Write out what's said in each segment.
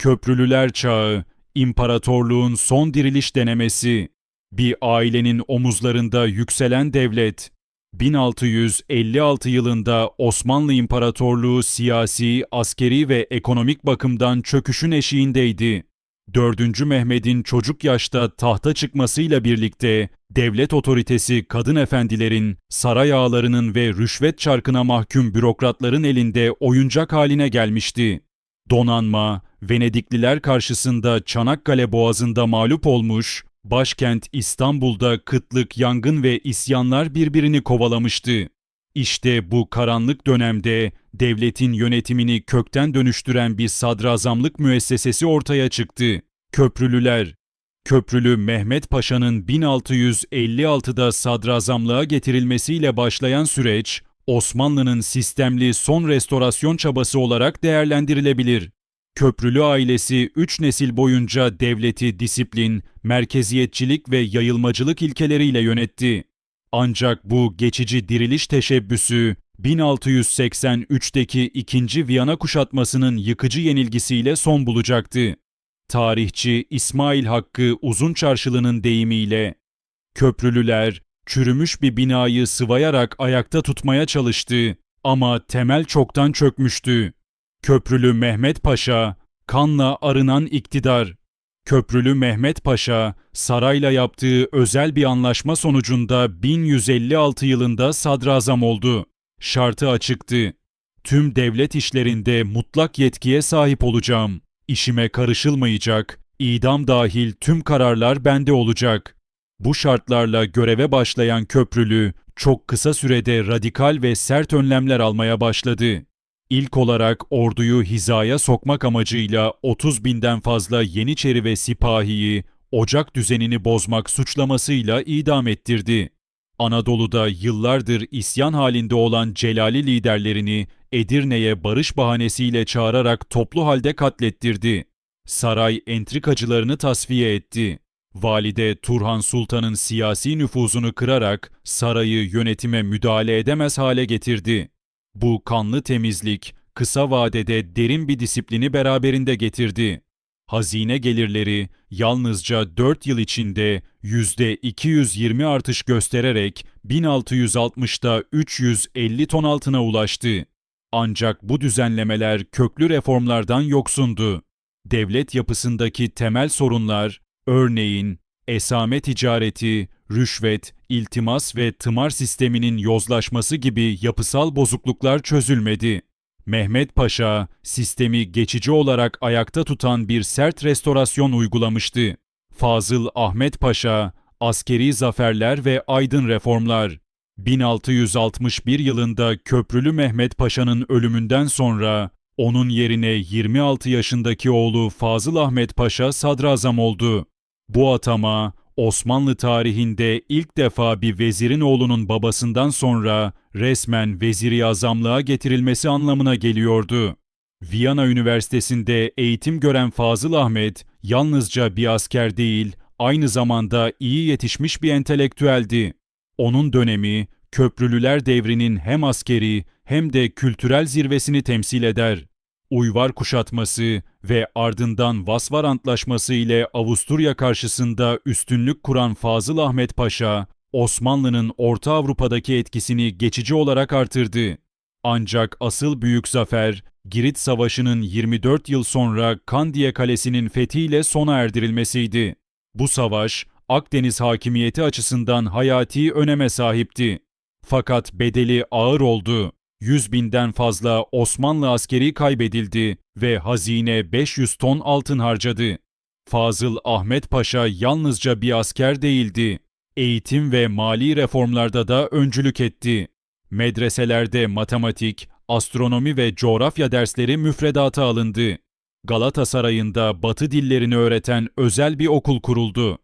Köprülüler Çağı, imparatorluğun son diriliş denemesi, bir ailenin omuzlarında yükselen devlet, 1656 yılında Osmanlı İmparatorluğu siyasi, askeri ve ekonomik bakımdan çöküşün eşiğindeydi. 4. Mehmet'in çocuk yaşta tahta çıkmasıyla birlikte devlet otoritesi kadın efendilerin, saray ağalarının ve rüşvet çarkına mahkum bürokratların elinde oyuncak haline gelmişti. Donanma, Venedikliler karşısında Çanakkale Boğazı'nda mağlup olmuş, başkent İstanbul'da kıtlık, yangın ve isyanlar birbirini kovalamıştı. İşte bu karanlık dönemde devletin yönetimini kökten dönüştüren bir sadrazamlık müessesesi ortaya çıktı. Köprülüler. Köprülü Mehmet Paşa'nın 1656'da sadrazamlığa getirilmesiyle başlayan süreç, Osmanlı'nın sistemli son restorasyon çabası olarak değerlendirilebilir. Köprülü ailesi 3 nesil boyunca devleti disiplin, merkeziyetçilik ve yayılmacılık ilkeleriyle yönetti. Ancak bu geçici diriliş teşebbüsü 1683'teki 2. Viyana kuşatmasının yıkıcı yenilgisiyle son bulacaktı. Tarihçi İsmail Hakkı Uzun Çarşılı'nın deyimiyle Köprülüler çürümüş bir binayı sıvayarak ayakta tutmaya çalıştı ama temel çoktan çökmüştü. Köprülü Mehmet Paşa, kanla arınan iktidar. Köprülü Mehmet Paşa, sarayla yaptığı özel bir anlaşma sonucunda 1156 yılında sadrazam oldu. Şartı açıktı. Tüm devlet işlerinde mutlak yetkiye sahip olacağım. İşime karışılmayacak, idam dahil tüm kararlar bende olacak. Bu şartlarla göreve başlayan Köprülü, çok kısa sürede radikal ve sert önlemler almaya başladı. İlk olarak orduyu hizaya sokmak amacıyla 30 binden fazla Yeniçeri ve sipahiyi ocak düzenini bozmak suçlamasıyla idam ettirdi. Anadolu'da yıllardır isyan halinde olan Celali liderlerini Edirne'ye barış bahanesiyle çağırarak toplu halde katlettirdi. Saray entrikacılarını tasfiye etti. Valide Turhan Sultan'ın siyasi nüfuzunu kırarak sarayı yönetime müdahale edemez hale getirdi. Bu kanlı temizlik kısa vadede derin bir disiplini beraberinde getirdi. Hazine gelirleri yalnızca 4 yıl içinde %220 artış göstererek 1660'da 350 ton altına ulaştı. Ancak bu düzenlemeler köklü reformlardan yoksundu. Devlet yapısındaki temel sorunlar, örneğin esame ticareti, rüşvet, iltimas ve tımar sisteminin yozlaşması gibi yapısal bozukluklar çözülmedi. Mehmet Paşa, sistemi geçici olarak ayakta tutan bir sert restorasyon uygulamıştı. Fazıl Ahmet Paşa, askeri zaferler ve aydın reformlar. 1661 yılında Köprülü Mehmet Paşa'nın ölümünden sonra onun yerine 26 yaşındaki oğlu Fazıl Ahmet Paşa sadrazam oldu. Bu atama Osmanlı tarihinde ilk defa bir vezirin oğlunun babasından sonra resmen veziri azamlığa getirilmesi anlamına geliyordu. Viyana Üniversitesi'nde eğitim gören Fazıl Ahmet yalnızca bir asker değil, aynı zamanda iyi yetişmiş bir entelektüeldi. Onun dönemi Köprülüler devrinin hem askeri hem de kültürel zirvesini temsil eder. Uyvar kuşatması ve ardından Vasvar Antlaşması ile Avusturya karşısında üstünlük kuran Fazıl Ahmet Paşa, Osmanlı'nın Orta Avrupa'daki etkisini geçici olarak artırdı. Ancak asıl büyük zafer, Girit Savaşı'nın 24 yıl sonra Kandiye Kalesi'nin fethiyle sona erdirilmesiydi. Bu savaş, Akdeniz hakimiyeti açısından hayati öneme sahipti. Fakat bedeli ağır oldu. 100 binden fazla Osmanlı askeri kaybedildi ve hazine 500 ton altın harcadı. Fazıl Ahmet Paşa yalnızca bir asker değildi. Eğitim ve mali reformlarda da öncülük etti. Medreselerde matematik, astronomi ve coğrafya dersleri müfredata alındı. Galatasaray'ında batı dillerini öğreten özel bir okul kuruldu.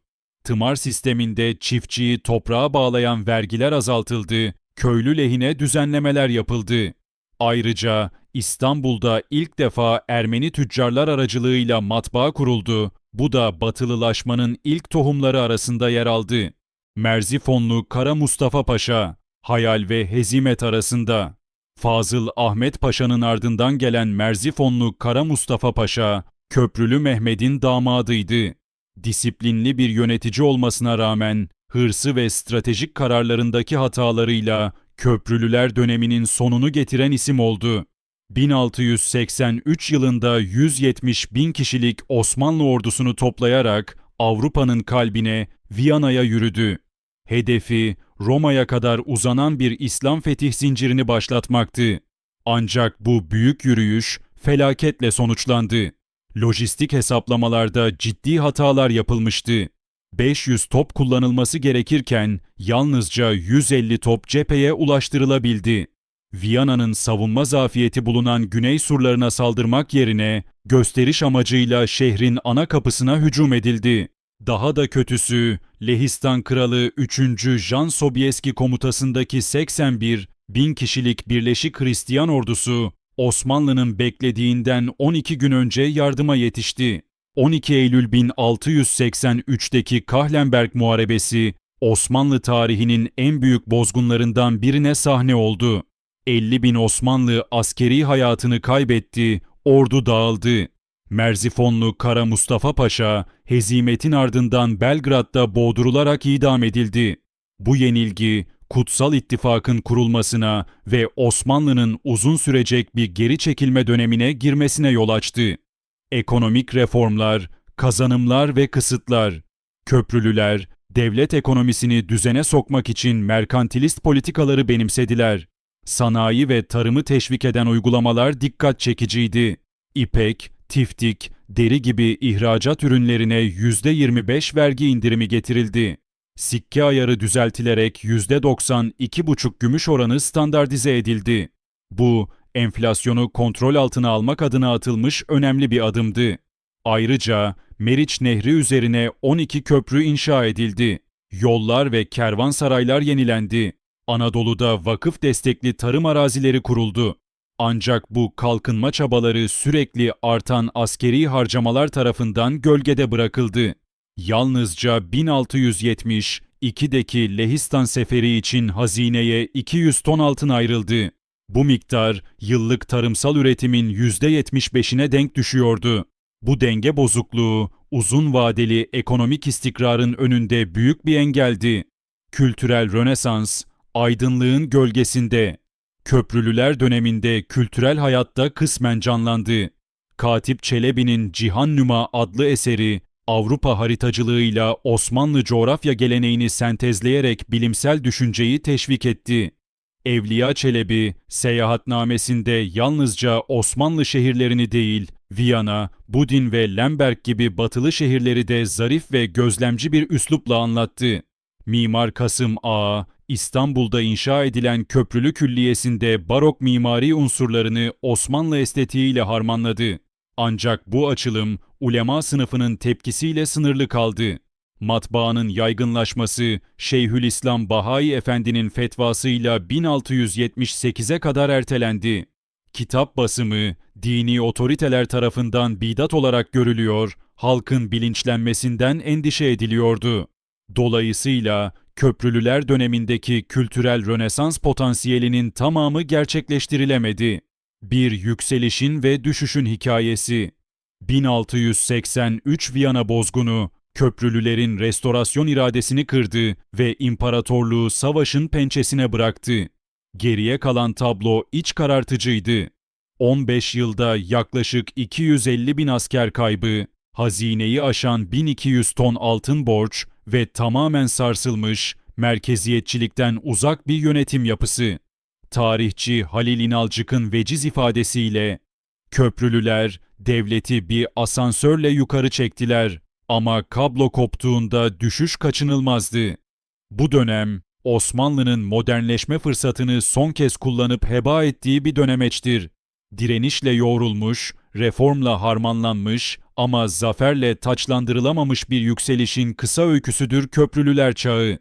Tımar sisteminde çiftçiyi toprağa bağlayan vergiler azaltıldı köylü lehine düzenlemeler yapıldı. Ayrıca İstanbul'da ilk defa Ermeni tüccarlar aracılığıyla matbaa kuruldu. Bu da batılılaşmanın ilk tohumları arasında yer aldı. Merzifonlu Kara Mustafa Paşa, hayal ve hezimet arasında. Fazıl Ahmet Paşa'nın ardından gelen Merzifonlu Kara Mustafa Paşa, Köprülü Mehmet'in damadıydı. Disiplinli bir yönetici olmasına rağmen hırsı ve stratejik kararlarındaki hatalarıyla Köprülüler döneminin sonunu getiren isim oldu. 1683 yılında 170 bin kişilik Osmanlı ordusunu toplayarak Avrupa'nın kalbine Viyana'ya yürüdü. Hedefi Roma'ya kadar uzanan bir İslam fetih zincirini başlatmaktı. Ancak bu büyük yürüyüş felaketle sonuçlandı. Lojistik hesaplamalarda ciddi hatalar yapılmıştı. 500 top kullanılması gerekirken yalnızca 150 top cepheye ulaştırılabildi. Viyana'nın savunma zafiyeti bulunan güney surlarına saldırmak yerine gösteriş amacıyla şehrin ana kapısına hücum edildi. Daha da kötüsü Lehistan Kralı 3. Jan Sobieski komutasındaki 81 bin kişilik Birleşik Hristiyan ordusu Osmanlı'nın beklediğinden 12 gün önce yardıma yetişti. 12 Eylül 1683'teki Kahlenberg Muharebesi Osmanlı tarihinin en büyük bozgunlarından birine sahne oldu. 50 bin Osmanlı askeri hayatını kaybetti, ordu dağıldı. Merzifonlu Kara Mustafa Paşa, hezimetin ardından Belgrad'da boğdurularak idam edildi. Bu yenilgi, Kutsal İttifak'ın kurulmasına ve Osmanlı'nın uzun sürecek bir geri çekilme dönemine girmesine yol açtı. Ekonomik reformlar, kazanımlar ve kısıtlar, köprülüler, devlet ekonomisini düzene sokmak için merkantilist politikaları benimsediler. Sanayi ve tarımı teşvik eden uygulamalar dikkat çekiciydi. İpek, tiftik, deri gibi ihracat ürünlerine %25 vergi indirimi getirildi. Sikke ayarı düzeltilerek %92,5 gümüş oranı standartize edildi. Bu, enflasyonu kontrol altına almak adına atılmış önemli bir adımdı. Ayrıca Meriç Nehri üzerine 12 köprü inşa edildi. Yollar ve kervansaraylar yenilendi. Anadolu'da vakıf destekli tarım arazileri kuruldu. Ancak bu kalkınma çabaları sürekli artan askeri harcamalar tarafından gölgede bırakıldı. Yalnızca 1672'deki Lehistan seferi için hazineye 200 ton altın ayrıldı. Bu miktar yıllık tarımsal üretimin %75'ine denk düşüyordu. Bu denge bozukluğu uzun vadeli ekonomik istikrarın önünde büyük bir engeldi. Kültürel Rönesans, aydınlığın gölgesinde, Köprülüler döneminde kültürel hayatta kısmen canlandı. Katip Çelebi'nin Cihan Nüma adlı eseri Avrupa haritacılığıyla Osmanlı coğrafya geleneğini sentezleyerek bilimsel düşünceyi teşvik etti. Evliya Çelebi, seyahatnamesinde yalnızca Osmanlı şehirlerini değil, Viyana, Budin ve Lemberg gibi batılı şehirleri de zarif ve gözlemci bir üslupla anlattı. Mimar Kasım Ağa, İstanbul'da inşa edilen Köprülü Külliyesi'nde barok mimari unsurlarını Osmanlı estetiğiyle harmanladı. Ancak bu açılım ulema sınıfının tepkisiyle sınırlı kaldı. Matbaanın yaygınlaşması Şeyhülislam Bahai Efendi'nin fetvasıyla 1678'e kadar ertelendi. Kitap basımı dini otoriteler tarafından bidat olarak görülüyor, halkın bilinçlenmesinden endişe ediliyordu. Dolayısıyla Köprülüler dönemindeki kültürel rönesans potansiyelinin tamamı gerçekleştirilemedi. Bir yükselişin ve düşüşün hikayesi. 1683 Viyana bozgunu köprülülerin restorasyon iradesini kırdı ve imparatorluğu savaşın pençesine bıraktı. Geriye kalan tablo iç karartıcıydı. 15 yılda yaklaşık 250 bin asker kaybı, hazineyi aşan 1200 ton altın borç ve tamamen sarsılmış, merkeziyetçilikten uzak bir yönetim yapısı. Tarihçi Halil İnalcık'ın veciz ifadesiyle, Köprülüler devleti bir asansörle yukarı çektiler ama kablo koptuğunda düşüş kaçınılmazdı. Bu dönem Osmanlı'nın modernleşme fırsatını son kez kullanıp heba ettiği bir dönemeçtir. Direnişle yoğrulmuş, reformla harmanlanmış ama zaferle taçlandırılamamış bir yükselişin kısa öyküsüdür Köprülüler Çağı.